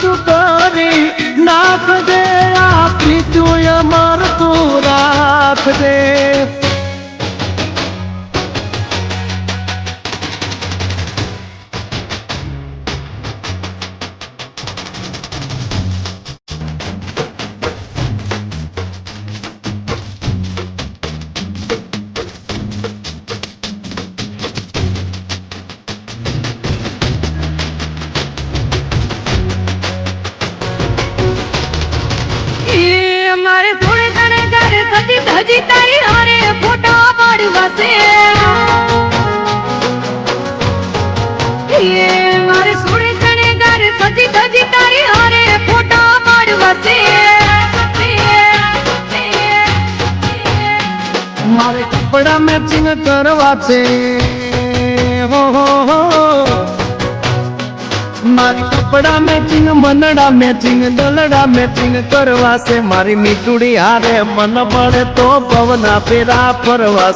તું કરી નાખ દે આપી તું અમર તું ધજી તારી હારે ફોટો પાડવા મારે કપડા મેચિંગ કરવા છે. હો હો હો મારી કપડા મેચિંગ મનડા મેચિંગ દલડા મેચિંગ કરવા છે મારી મીઠુડી હારે મન પડે તો પવના પેરા ફરવા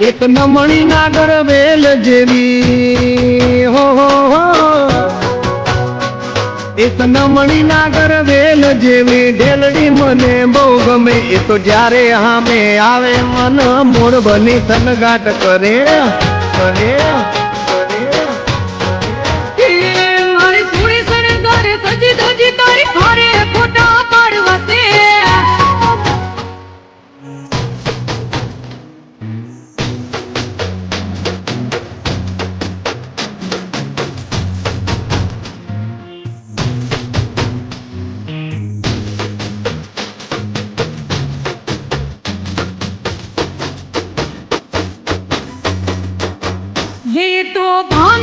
એક નમણી નાગર વેલ જેવી. હો એક નમણી નાગર વેલ જેવી. ઢેલડી મને બહુ ગમે. એ તો જ્યારે હામે આવે, મન મોડ બની થનગાટ કરે કરે કરે. যেহেতু ধন